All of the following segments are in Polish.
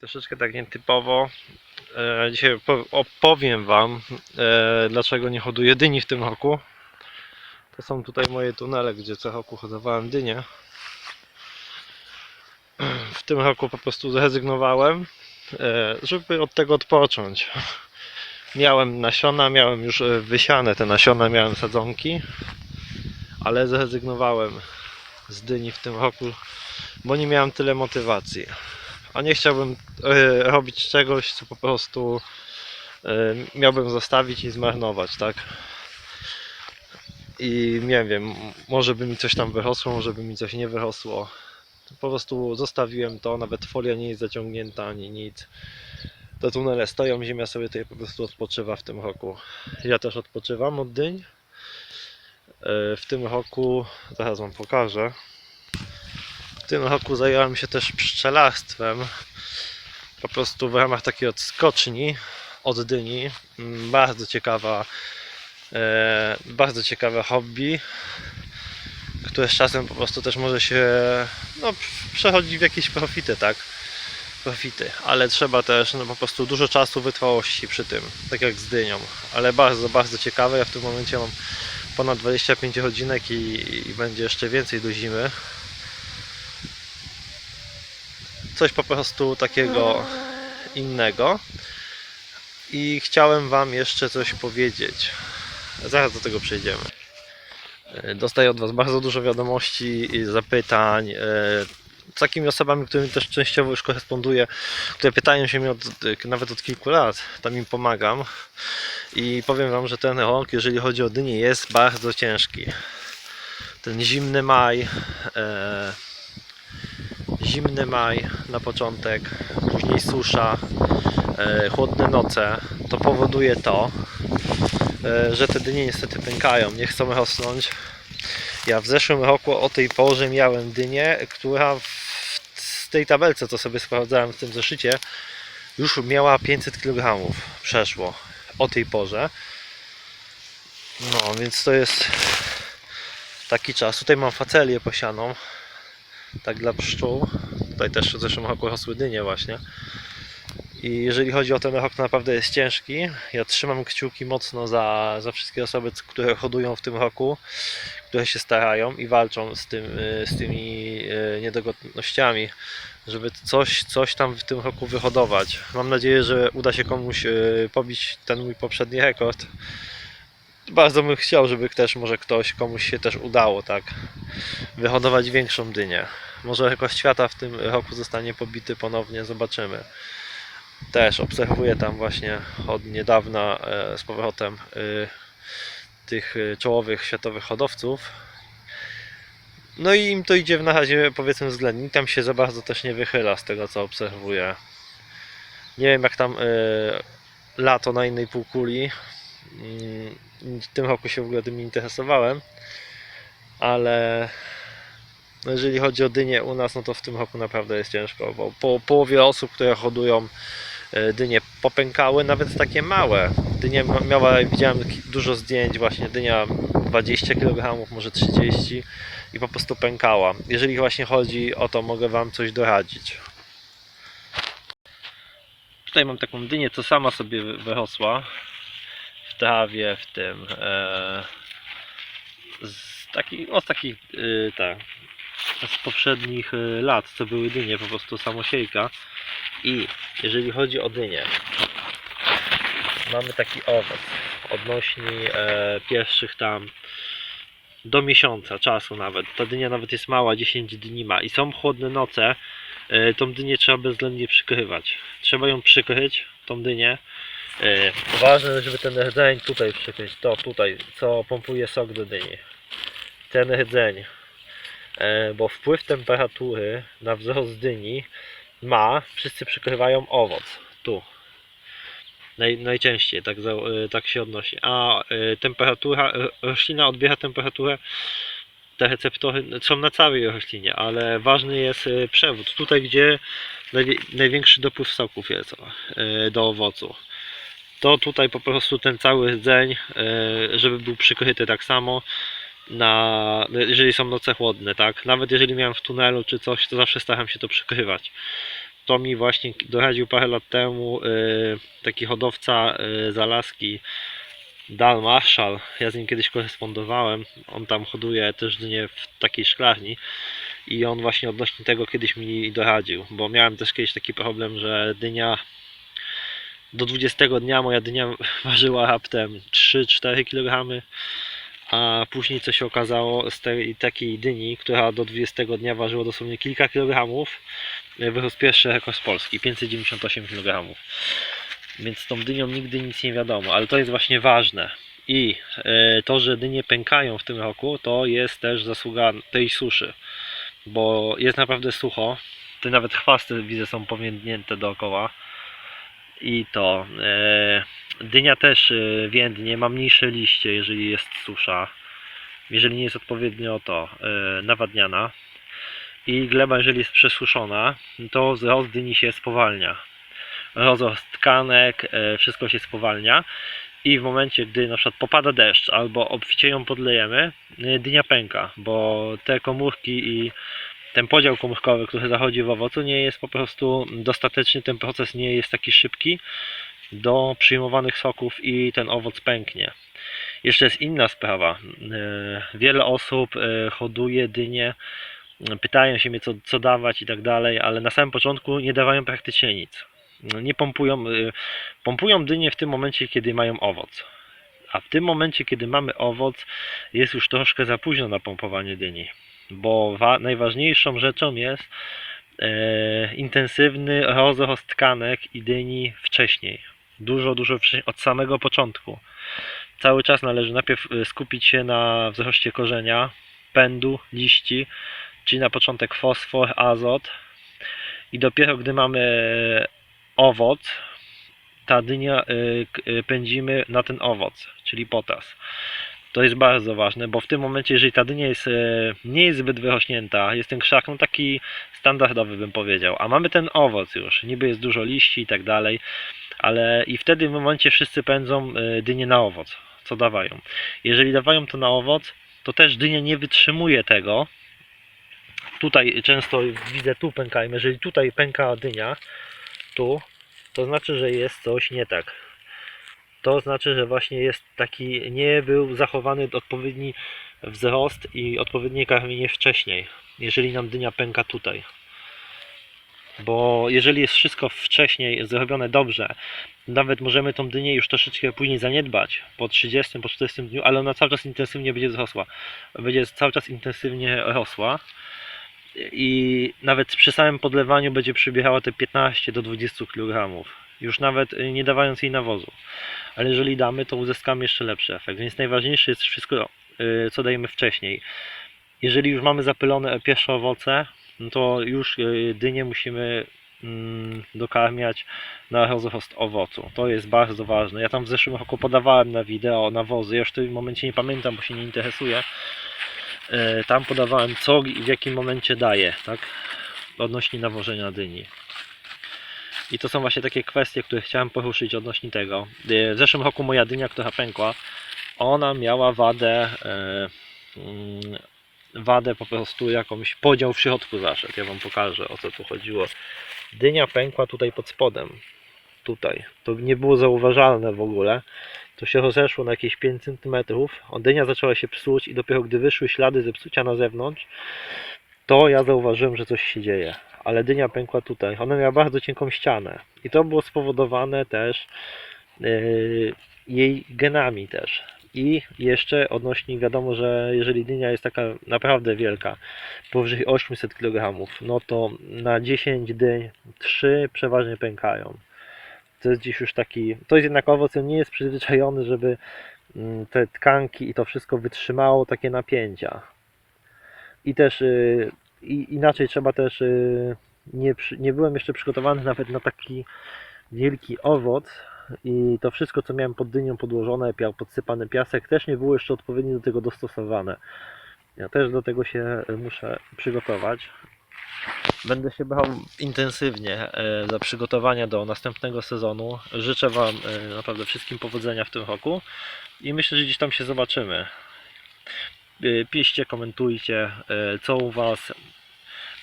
Troszeczkę tak nietypowo. E, Dzisiaj opo- opowiem Wam, e, dlaczego nie hoduję dyni w tym roku. To są tutaj moje tunele, gdzie co roku hodowałem dynię. W tym roku po prostu zrezygnowałem, e, żeby od tego odpocząć. Miałem nasiona, miałem już wysiane te nasiona, miałem sadzonki, ale zrezygnowałem z dyni w tym roku, bo nie miałem tyle motywacji a nie chciałbym e, robić czegoś, co po prostu e, miałbym zostawić i zmarnować, tak? I nie wiem, może by mi coś tam wyrosło, może by mi coś nie wyrosło. Po prostu zostawiłem to, nawet folia nie jest zaciągnięta ani nic. Te tunele stoją, ziemia sobie tutaj po prostu odpoczywa w tym roku. Ja też odpoczywam od dyń. E, W tym roku, zaraz wam pokażę. W tym roku zająłem się też pszczelarstwem. Po prostu w ramach takiej odskoczni od dyni. Mm, Bardzo ciekawa, e, bardzo ciekawe hobby, które z czasem po prostu też może się no, przechodzić w jakieś profity, tak? Profity, ale trzeba też no, po prostu dużo czasu wytrwałości przy tym, tak jak z dynią. Ale bardzo, bardzo ciekawe. Ja w tym momencie mam ponad 25 godzinek i, i będzie jeszcze więcej do zimy. Coś po prostu takiego innego. I chciałem Wam jeszcze coś powiedzieć. Zaraz do tego przejdziemy. E, Dostaję od Was bardzo dużo wiadomości i zapytań. e, Z takimi osobami, którymi też częściowo już koresponduję, które pytają się mnie od, nawet od kilku lat. Tam im pomagam. I powiem Wam, że ten rok, jeżeli chodzi o dynię, jest bardzo ciężki. Ten zimny maj. Zimny maj na początek, później susza, e, chłodne noce, to powoduje to, e, że te dynie niestety pękają, nie chcą rosnąć. Ja w zeszłym roku o tej porze miałem dynię, która w tej tabelce, co sobie sprawdzałem w tym zeszycie, już miała 500 kg przeszło o tej porze. No, więc to jest taki czas. Tutaj mam facelię posianą, tak dla pszczół. Tutaj też w zeszłym roku rosły dynie właśnie. I jeżeli chodzi o ten rok, to naprawdę jest ciężki. Ja trzymam kciuki mocno za, za wszystkie osoby, które hodują w tym roku, które się starają i walczą z, tym, y, z tymi y, niedogodnościami, żeby coś, coś tam w tym roku wyhodować. Mam nadzieję, że uda się komuś y, pobić ten mój poprzedni rekord. Bardzo bym chciał, żeby też może ktoś, komuś się też udało, tak, wyhodować większą dynię. Może rekord świata w tym roku zostanie pobity ponownie, zobaczymy. Też obserwuję tam właśnie od niedawna e, z powrotem y, tych y, czołowych światowych hodowców. No i im to idzie w na razie powiedzmy względnie. Tam się za bardzo też nie wychyla z tego co obserwuję. Nie wiem jak tam lato na innej półkuli. W tym roku się w ogóle tym interesowałem. Ale no jeżeli chodzi o dynię u nas, no to w tym roku naprawdę jest ciężko, bo po połowie osób, które hodują e, dynie popękały, nawet takie małe. Dynie miała, widziałem dużo zdjęć właśnie, dynia 20 kg, może 30 i po prostu pękała. Jeżeli właśnie chodzi o to, mogę Wam coś doradzić. Tutaj mam taką dynię, co sama sobie wy- wyrosła w trawie, w tym e, z takich, no z takich, y, tak, z poprzednich y, lat, co były dynie, po prostu samosiejka. I jeżeli chodzi o dynię, mamy taki owoc odnośni e, pierwszych tam do miesiąca czasu nawet. Ta dynia nawet jest mała, 10 dni ma i są chłodne noce. E, tą dynię trzeba bezwzględnie przykrywać. Trzeba ją przykryć, tą dynię. E, ważne, żeby ten rdzeń tutaj przykryć, to tutaj, co pompuje sok do dyni. Ten rdzeń e, bo wpływ temperatury na wzrost dyni ma, wszyscy przykrywają owoc, tu. Naj, najczęściej tak, za, e, tak się odnosi. A e, temperatura, ro- roślina odbiera temperaturę, te receptory są na całej roślinie, ale ważny jest przewód. Tutaj, gdzie największy dopływ soków jest do owocu. To tutaj po prostu ten cały rdzeń, e, żeby był przykryty tak samo, na, jeżeli są noce chłodne, tak? Nawet jeżeli miałem w tunelu czy coś, to zawsze staram się to przykrywać. to mi właśnie doradził parę lat temu y, taki hodowca y, z Alaski, Dan Marshall. Ja z nim kiedyś korespondowałem. On tam hoduje też dynie w takiej szklarni. I on właśnie odnośnie tego kiedyś mi doradził, bo miałem też kiedyś taki problem, że dynia do 20 dnia moja dynia ważyła raptem 3-4 kg, a później co się okazało z tej takiej dyni, która do 20 dnia ważyła dosłownie kilka kilogramów, wyrósł pierwszy rekord z Polski, 598 kg. Więc tą dynią nigdy nic nie wiadomo, ale to jest właśnie ważne. I e, to, że dynie pękają w tym roku, to jest też zasługa tej suszy, bo jest naprawdę sucho. Te nawet chwasty widzę są powiędnięte dookoła. I to e, dynia też e, więdnie, ma mniejsze liście, jeżeli jest susza. Jeżeli nie jest odpowiednio to e, nawadniana. I gleba, jeżeli jest przesuszona, to wzrost dyni się spowalnia. Rozrost tkanek, wszystko się spowalnia. I w momencie, gdy na przykład popada deszcz albo obficie ją podlejemy, dynia pęka, bo te komórki i ten podział komórkowy, który zachodzi w owocu, nie jest po prostu dostateczny, ten proces nie jest taki szybki do przyjmowanych soków i ten owoc pęknie. Jeszcze jest inna sprawa. E, Wiele osób e, hoduje dynie, pytają się mnie co, co dawać i tak dalej, ale na samym początku nie dawają praktycznie nic. Nie pompują, e, pompują dynie w tym momencie, kiedy mają owoc. A w tym momencie, kiedy mamy owoc, jest już troszkę za późno na pompowanie dyni bo wa- najważniejszą rzeczą jest e, intensywny rozrost tkanek i dyni wcześniej. Dużo, dużo wcześniej, od samego początku. Cały czas należy najpierw e, skupić się na wzroście korzenia, pędu, liści, czyli na początek fosfor, azot i dopiero gdy mamy owoc, ta dynia e, e, pędzimy na ten owoc, czyli potas. To jest bardzo ważne, bo w tym momencie, jeżeli ta dynia jest, e, nie jest zbyt wyrośnięta, jest ten krzak no taki standardowy bym powiedział, a mamy ten owoc już, niby jest dużo liści i tak dalej, ale i wtedy w momencie wszyscy pędzą e, dynię na owoc, co dawają. Jeżeli dawają to na owoc, to też dynia nie wytrzymuje tego. Tutaj często widzę tu pękają, jeżeli tutaj pęka dynia, tu, to znaczy, że jest coś nie tak to znaczy, że właśnie jest taki, nie był zachowany odpowiedni wzrost i odpowiednie karmienie wcześniej, jeżeli nam dynia pęka tutaj. Bo jeżeli jest wszystko wcześniej zrobione dobrze, nawet możemy tą dynię już troszeczkę później zaniedbać, po 30, po 40 dniu, ale ona cały czas intensywnie będzie rosła. Będzie cały czas intensywnie rosła i nawet przy samym podlewaniu będzie przybierała te 15 do 20 kg. Już nawet nie dawając jej nawozu ale jeżeli damy, to uzyskamy jeszcze lepszy efekt. Więc najważniejsze jest wszystko, y, co dajemy wcześniej. Jeżeli już mamy zapylone pierwsze owoce, no to już y, dynię musimy mm, dokarmiać na rozrost owocu. To jest bardzo ważne. Ja tam w zeszłym roku podawałem na wideo nawozy, ja już w tym momencie nie pamiętam, bo się nie interesuję. Y, Tam podawałem co i w jakim momencie daję, tak? Odnośnie nawożenia dyni. I to są właśnie takie kwestie, które chciałem poruszyć odnośnie tego. E, W zeszłym roku moja dynia, która pękła, ona miała wadę, e, mm, wadę po prostu jakąś podział w środku zaszedł. Ja Wam pokażę o co tu chodziło. Dynia pękła tutaj pod spodem. Tutaj. To nie było zauważalne w ogóle. To się rozeszło na jakieś 5 cm. Dynia zaczęła się psuć i dopiero gdy wyszły ślady zepsucia na zewnątrz, to ja zauważyłem, że coś się dzieje ale dynia pękła tutaj. Ona miała bardzo cienką ścianę i to było spowodowane też yy, jej genami też. I jeszcze odnośnie wiadomo, że jeżeli dynia jest taka naprawdę wielka, powyżej 800 kg, no to na 10 dyń 3 przeważnie pękają. To jest gdzieś już taki, to jest jednak owoc, on nie jest przyzwyczajony, żeby mm, te tkanki i to wszystko wytrzymało takie napięcia. I też yy, i inaczej trzeba też y, nie, nie byłem jeszcze przygotowany nawet na taki wielki owoc i to wszystko co miałem pod dynią podłożone, pia- podsypany piasek też nie było jeszcze odpowiednio do tego dostosowane. Ja też do tego się muszę przygotować. Będę się brał intensywnie e, za przygotowania do następnego sezonu. Życzę Wam e, naprawdę wszystkim powodzenia w tym roku i myślę, że gdzieś tam się zobaczymy. Y, Piszcie, komentujcie, e, co u Was,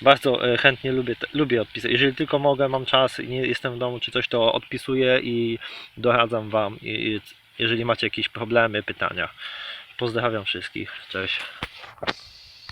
Bardzo e, chętnie lubię, lubię odpisać. Jeżeli tylko mogę, mam czas i nie jestem w domu czy coś, to odpisuję i doradzam Wam, jeżeli macie jakieś problemy, pytania. Pozdrawiam wszystkich. Cześć.